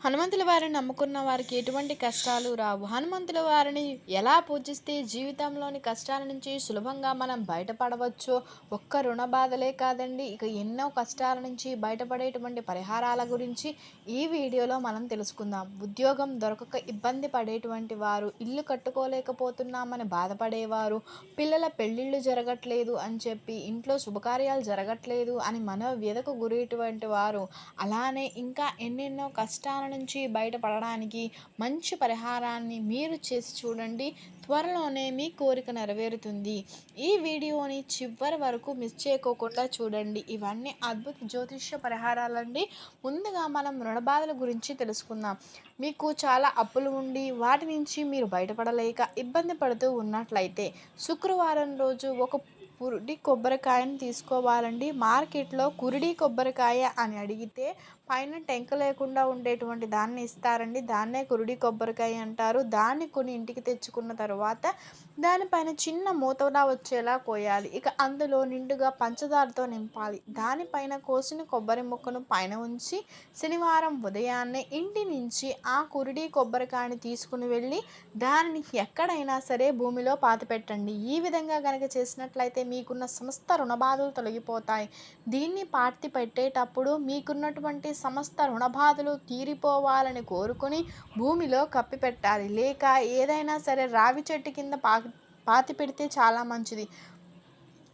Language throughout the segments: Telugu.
హనుమంతుల వారిని నమ్ముకున్న వారికి ఎటువంటి కష్టాలు రావు. హనుమంతుల వారిని ఎలా పూజిస్తే జీవితంలోని కష్టాల నుంచి సులభంగా మనం బయటపడవచ్చో ఒక్క రుణ బాధలే కాదండి. ఇక ఎన్నో కష్టాల నుంచి బయటపడేటువంటి పరిహారాల గురించి ఈ వీడియోలో మనం తెలుసుకుందాం. ఉద్యోగం దొరకక ఇబ్బంది పడేటువంటి వారు ఇల్లు కట్టుకోలేకపోతున్నామని బాధపడేవారు పిల్లల పెళ్ళిళ్ళు జరగట్లేదు అని చెప్పి ఇంట్లో శుభకార్యాలు జరగట్లేదు అని మనోవ్యధకు గురేటువంటి వారు అలానే ఇంకా ఎన్నెన్నో కష్టాల నుంచి బయటపడడానికి మంచి పరిహారాన్ని మీరు చేసి చూడండి. త్వరలోనే మీ కోరిక నెరవేరుతుంది. ఈ వీడియోని చివరి వరకు మిస్ చేయకోకుండా చూడండి. ఇవన్నీ అద్భుత జ్యోతిష్య పరిహారాలండి. ముందుగా మనం రుణబాధల గురించి తెలుసుకుందాం. మీకు చాలా అప్పులు ఉండి వాటి నుంచి మీరు బయటపడలేక ఇబ్బంది పడుతూ ఉన్నట్లయితే శుక్రవారం రోజు ఒక కురుడి కొబ్బరికాయను తీసుకోవాలండి. మార్కెట్లో కురిడి కొబ్బరికాయ అని అడిగితే పైన టెంక లేకుండా ఉండేటువంటి దాన్ని ఇస్తారండి. దాన్నే కురుడి కొబ్బరికాయ అంటారు. దాన్ని కొని ఇంటికి తెచ్చుకున్న తర్వాత దానిపైన చిన్న మూతలా వచ్చేలా కోయాలి. ఇక అందులో నిండుగా పంచదారతో నింపాలి. దానిపైన కోసిన కొబ్బరి ముక్కను పైన ఉంచి శనివారం ఉదయాన్నే ఇంటి నుంచి ఆ కురిడి కొబ్బరికాయని తీసుకుని వెళ్ళి దానిని ఎక్కడైనా సరే భూమిలో పాతిపెట్టండి. ఈ విధంగా కనుక చేసినట్లయితే మీకున్న సమస్త రుణబాధలు తొలగిపోతాయి. దీన్ని పాతి పెట్టేటప్పుడు మీకున్నటువంటి సమస్త రుణబాధలు తీరిపోవాలని కోరుకొని భూమిలో కప్పి పెట్టాలి లేక ఏదైనా సరే రావి చెట్టు కింద పా పాతి పెడితే చాలా మంచిది.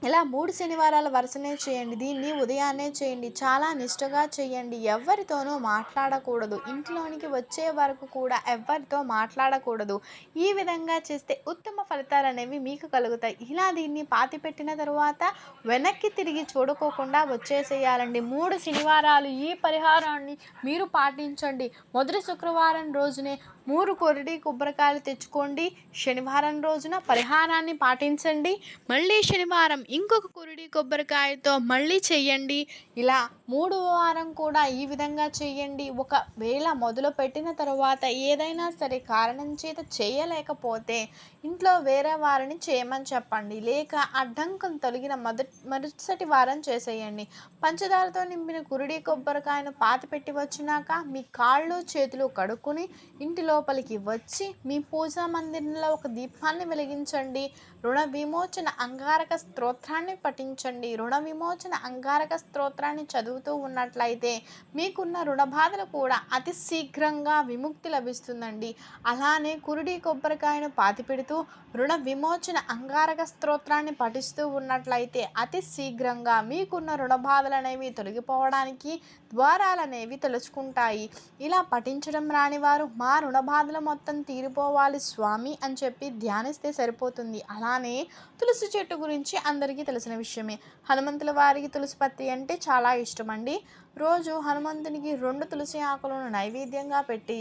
ఇలా మూడు శనివారాల వరుసనే చేయండి దీన్ని ఉదయాన్నే చేయండి చాలా నిష్టగా చేయండి. ఎవరితోనూ మాట్లాడకూడదు. ఇంట్లోనికి వచ్చే వరకు కూడా ఎవరితో మాట్లాడకూడదు. ఈ విధంగా చేస్తే ఉత్తమ ఫలితాలు అనేవి మీకు కలుగుతాయి. ఇలా దీన్ని పాతి పెట్టిన తరువాత వెనక్కి తిరిగి చూడుకోకుండా వచ్చేసేయాలండి. మూడు శనివారాలు ఈ పరిహారాన్ని మీరు పాటించండి. మొదటి శుక్రవారం రోజునే మూడు కొరడి కొబ్బరికాయలు తెచ్చుకోండి. శనివారం రోజున పరిహారాన్ని పాటించండి. మళ్ళీ శనివారం ఇంకొక కురిడి కొబ్బరికాయతో మళ్ళీ చేయండి ఇలా మూడు వారం కూడా ఈ విధంగా చేయండి ఒకవేళ మొదలు పెట్టిన తర్వాత ఏదైనా సరే కారణం చేత చేయలేకపోతే ఇంట్లో వేరే వారిని చేయమని చెప్పండి. లేక అడ్డంకం తొలగిన మొదటి మరుసటి వారం చేసేయండి. పంచదారతో నింపిన కురిడి కొబ్బరికాయను పాతి పెట్టి వచ్చినాక మీ కాళ్ళు చేతులు కడుక్కుని ఇంటి లోపలికి వచ్చి మీ పూజా మందిరంలో ఒక దీపాన్ని వెలిగించండి. రుణ విమోచన అంగారక స్తోత్రాన్ని పఠించండి. రుణ విమోచన అంగారక స్తోత్రాన్ని చదువుతూ ఉన్నట్లయితే మీకున్న రుణ బాధలు కూడా అతి శీఘ్రంగా విముక్తి లభిస్తుందండి. అలానే కురుడి కొబ్బరికాయను పాతిపెడుతూ రుణ విమోచన అంగారక స్తోత్రాన్ని పఠిస్తూ ఉన్నట్లయితే అతి శీఘ్రంగా మీకున్న రుణ బాధలు అనేవి తొలగిపోవడానికి ద్వారాలు అనేవి తెలుసుకుంటాయి ఇలా పఠించడం రాని వారు మా రుణ బాధలు మొత్తం తీరిపోవాలి స్వామి అని చెప్పి ధ్యానిస్తే సరిపోతుంది. అలానే తులసి చెట్టు గురించి అందరూ అందరికీ తెలిసిన విషయమే. హనుమంతుల వారికి తులసి పత్తి అంటే చాలా ఇష్టం అండి రోజు హనుమంతునికి రెండు తులసి ఆకులను నైవేద్యంగా పెట్టి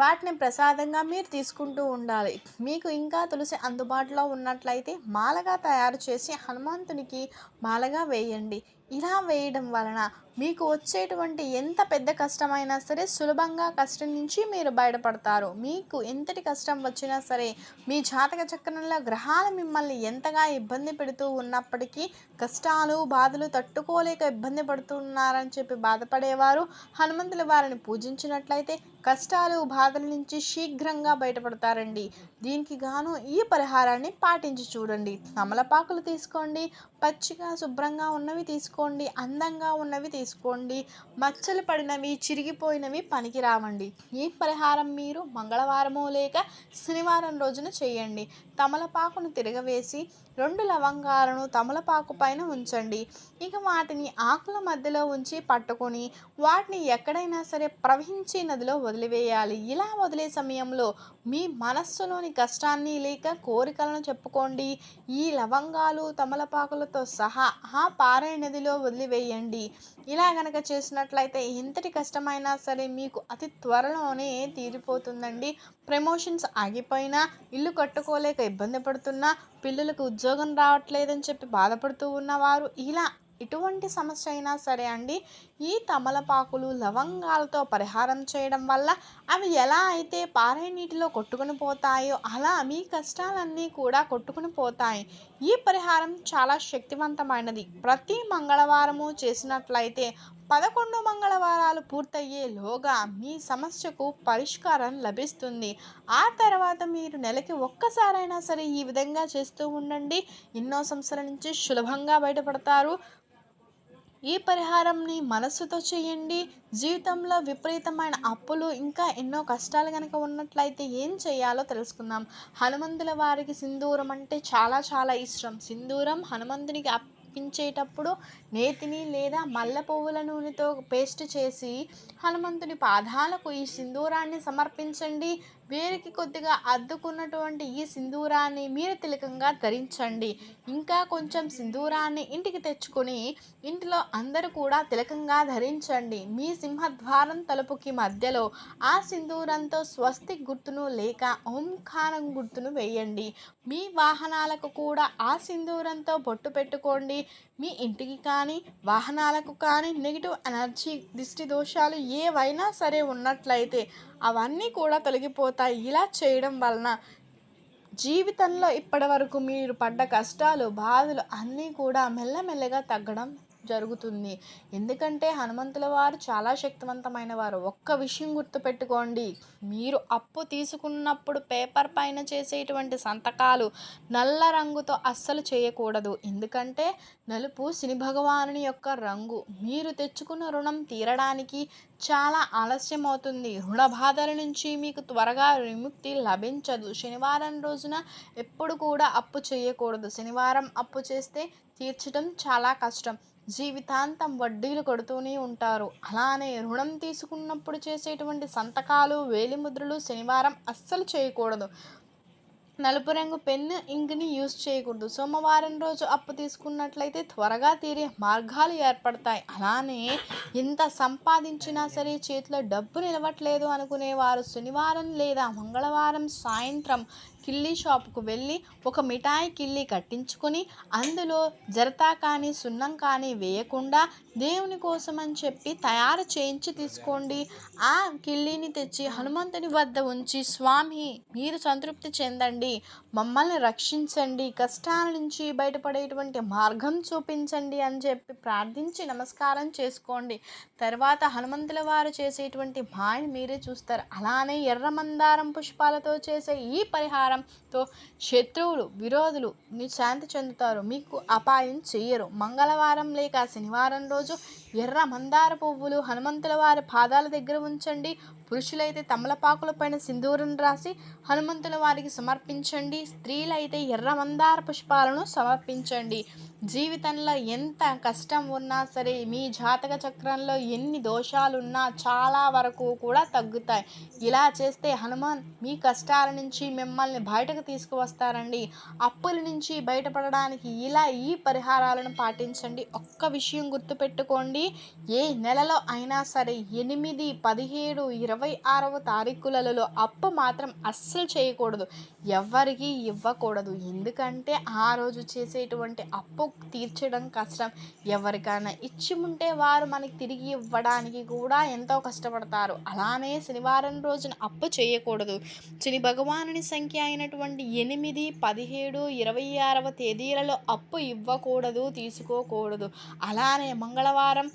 వాటిని ప్రసాదంగా మీరు తీసుకుంటూ ఉండాలి. మీకు ఇంకా తులసి అందుబాటులో ఉన్నట్లయితే మాలగా తయారు చేసి హనుమంతునికి మాలగా వేయండి. ఇలా వేయడం వలన మీకు వచ్చేటువంటి ఎంత పెద్ద కష్టమైనా సరే సులభంగా కష్టం నుంచి మీరు బయటపడతారు. మీకు ఎంతటి కష్టం వచ్చినా సరే మీ జాతక చక్రంలో గ్రహాలు మిమ్మల్ని ఎంతగా ఇబ్బంది పెడుతూ ఉన్నప్పటికీ కష్టాలు బాధలు తట్టుకోలేక ఇబ్బంది పడుతున్నారని చెప్పి బాధపడేవారు. హనుమంతుల వారిని పూజించినట్లయితే కష్టాలు బాధల నుంచి శీఘ్రంగా బయటపడతారండి. దీనికి గాను ఈ పరిహారాన్ని పాటించి చూడండి. తమలపాకులు తీసుకోండి. పచ్చిగా శుభ్రంగా ఉన్నవి తీసుకోండి. అందంగా ఉన్నవి తీసుకోండి మచ్చలు పడినవి చిరిగిపోయినవి పనికి రావండి ఈ పరిహారం మీరు మంగళవారము లేక శనివారం రోజున చేయండి. తమలపాకును తిరగవేసి రెండు లవంగాలను తమలపాకు పైన ఉంచండి. ఇక వాటిని ఆకుల మధ్యలో ఉంచి పట్టుకొని వాటిని ఎక్కడైనా సరే ప్రవహించే నదిలో వదిలివేయాలి. ఇలా వదిలే సమయంలో మీ మనస్సులోని కష్టాన్ని లేక కోరికలను చెప్పుకోండి. ఈ లవంగాలు తమలపాకులతో సహా ఆ పారే నదిలో వదిలివేయండి. ఇలా గనక చేసినట్లయితే ఎంతటి కష్టమైనా సరే మీకు అతి త్వరలోనే తీరిపోతుందండి. ప్రమోషన్స్ ఆగిపోయినా ఇల్లు కట్టుకోలేక ఇబ్బంది పడుతున్నా పిల్లలకు ఉద్యోగం రావట్లేదని చెప్పి బాధపడుతూ ఉన్నవారు ఇలా ఎటువంటి సమస్య అయినా సరే అండి ఈ తమలపాకులు లవంగాలతో పరిహారం చేయడం వల్ల అవి ఎలా అయితే పారే నీటిలో కొట్టుకుని పోతాయో అలా మీ కష్టాలన్నీ కూడా కొట్టుకుని పోతాయి. ఈ పరిహారం చాలా శక్తివంతమైనది. ప్రతి మంగళవారము చేసినట్లయితే పదకొండు మంగళవారాలు పూర్తయ్యేలోగా మీ సమస్యకు పరిష్కారం లభిస్తుంది. ఆ తర్వాత మీరు నెలకి ఒక్కసారైనా సరే ఈ విధంగా చేస్తూ ఉండండి. ఎన్నో సంస్థల నుంచి సులభంగా బయటపడతారు. ఈ పరిహారంని మనస్సుతో చేయండి. జీవితంలో విపరీతమైన అప్పులు ఇంకా ఎన్నో కష్టాలు కనుక ఉన్నట్లయితే ఏం చేయాలో తెలుసుకుందాం. హనుమంతుల వారికి సింధూరం అంటే చాలా చాలా ఇష్టం. సింధూరం హనుమంతునికి అర్పించేటప్పుడు నేతిని లేదా మల్లె పువ్వుల నూనెతో పేస్ట్ చేసి హనుమంతుని పాదాలకు ఈ సింధూరాన్ని సమర్పించండి వేరికి కొద్దిగా అద్దుకున్నటువంటి ఈ సింధూరాన్ని మీరు తిలకంగా ధరించండి. ఇంకా కొంచెం సింధూరాన్ని ఇంటికి తెచ్చుకొని ఇంటిలో అందరూ కూడా తిలకంగా ధరించండి. మీ సింహద్వారం తలుపుకి మధ్యలో ఆ సింధూరంతో స్వస్తి గుర్తును లేక ఓంకారం గుర్తును వేయండి. మీ వాహనాలకు కూడా ఆ సింధూరంతో బొట్టు పెట్టుకోండి. మీ ఇంటికి కానీ వాహనాలకు కానీ నెగిటివ్ ఎనర్జీ దిష్టి దోషాలు ఏవైనా సరే ఉన్నట్లయితే అవన్నీ కూడా తొలగిపోతాయి. ఇలా చేయడం వలన జీవితంలో ఇప్పటి వరకు మీరు పడ్డ కష్టాలు బాధలు అన్నీ కూడా మెల్లమెల్లగా తగ్గడం జరుగుతుంది. ఎందుకంటే హనుమంతుల వారు చాలా శక్తివంతమైన వారు. ఒక్క విషయం గుర్తుపెట్టుకోండి. మీరు అప్పు తీసుకున్నప్పుడు పేపర్ పైన చేసేటువంటి సంతకాలు నల్ల రంగుతో అస్సలు చేయకూడదు. ఎందుకంటే నలుపు శని భగవానుని యొక్క రంగు. మీరు తెచ్చుకున్న రుణం తీరడానికి చాలా ఆలస్యం అవుతుంది రుణ బాధల నుంచి మీకు త్వరగా విముక్తి లభించదు. శనివారం రోజున ఎప్పుడు కూడా అప్పు చేయకూడదు. శనివారం అప్పు చేస్తే తీర్చడం చాలా కష్టం. జీవితాంతం వడ్డీలు కడుతూనే ఉంటారు. అలానే రుణం తీసుకున్నప్పుడు చేసేటువంటి సంతకాలు వేలిముద్రలు శనివారం అస్సలు చేయకూడదు. నలుపు రంగు పెన్ను ఇంక్ని యూజ్ చేయకూడదు. సోమవారం రోజు అప్పు తీసుకున్నట్లయితే త్వరగా తీరే మార్గాలు ఏర్పడతాయి. అలానే ఎంత సంపాదించినా సరే చేతిలో డబ్బు నిలవట్లేదు అనుకునేవారు శనివారం లేదా మంగళవారం సాయంత్రం కిల్లీ షాప్కు వెళ్ళి ఒక మిఠాయి కిల్లీ కట్టించుకొని అందులో జరతా కానీ సున్నం కానీ వేయకుండా దేవుని కోసం అని చెప్పి తయారు చేయించి తీసుకోండి. ఆ కిల్లీని తెచ్చి హనుమంతుని వద్ద ఉంచి స్వామి మీరు సంతృప్తి చెందండి. మమ్మల్ని రక్షించండి. కష్టాల నుంచి బయటపడేటువంటి మార్గం చూపించండి అని చెప్పి ప్రార్థించి నమస్కారం చేసుకోండి. తర్వాత హనుమంతుల వారు చేసేటువంటి మాయని మీరే చూస్తారు. అలానే ఎర్ర మందారం పుష్పాలతో చేసే ఈ పరిహారం పరిహారంతో శత్రువులు విరోధులు మీ శాంతి చెందుతారు. మీకు అపాయం చెయ్యరు. మంగళవారం లేక శనివారం రోజు ఎర్ర మందార పువ్వులు హనుమంతుల వారి పాదాల దగ్గర ఉంచండి. పురుషులైతే తమలపాకుల పైన సింధూరం రాసి హనుమంతుల వారికి సమర్పించండి. స్త్రీలైతే ఎర్ర మందార పుష్పాలను సమర్పించండి. జీవితంలో ఎంత కష్టం ఉన్నా సరే మీ జాతక చక్రంలో ఎన్ని దోషాలున్నా చాలా వరకు కూడా తగ్గుతాయి. ఇలా చేస్తే హనుమాన్ మీ కష్టాల నుంచి మిమ్మల్ని బయటకు తీసుకువస్తారండి. అప్పుల నుంచి బయటపడడానికి ఇలా ఈ పరిహారాలను పాటించండి. ఒక్క విషయం గుర్తుపెట్టుకోండి. ఏ నెలలో అయినా సరే ఎనిమిది పదిహేడు ఇరవై ఆరవ తారీఖులలో అప్పు మాత్రం అస్సలు చేయకూడదు. ఎవరికి ఇవ్వకూడదు. ఎందుకంటే ఆ రోజు చేసేటువంటి అప్పు తీర్చడం కష్టం. ఎవరికైనా ఇచ్చి ఉంటే వారు మనకి తిరిగి ఇవ్వడానికి కూడా ఎంతో కష్టపడతారు. అలానే శనివారం రోజున అప్పు చేయకూడదు. శని భగవానుని సంఖ్య అయినటువంటి ఎనిమిది పదిహేడు ఇరవై ఆరవ తేదీలలో అప్పు ఇవ్వకూడదు తీసుకోకూడదు. అలానే మంగళవారం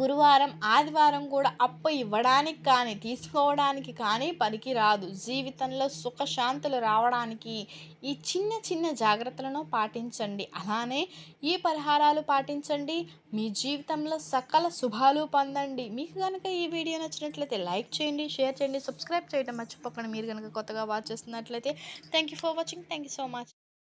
గురువారం ఆదివారం కూడా అప్పు ఇవ్వడానికి కానీ తీసుకోవడానికి కానీ పనికిరాదు. జీవితంలో సుఖశాంతులు రావడానికి ఈ చిన్న చిన్న జాగ్రత్తలను పాటించండి. అలానే ఈ పరిహారాలు పాటించండి. మీ జీవితంలో సకల శుభాలు పొందండి. మీకు కనుక ఈ వీడియో నచ్చినట్లయితే లైక్ చేయండి షేర్ చేయండి సబ్స్క్రైబ్ చేయడం మర్చిపోకండి. మీరు కనుక కొత్తగా వాచ్ చేస్తున్నట్లయితే thank you for watching. Thank you so much.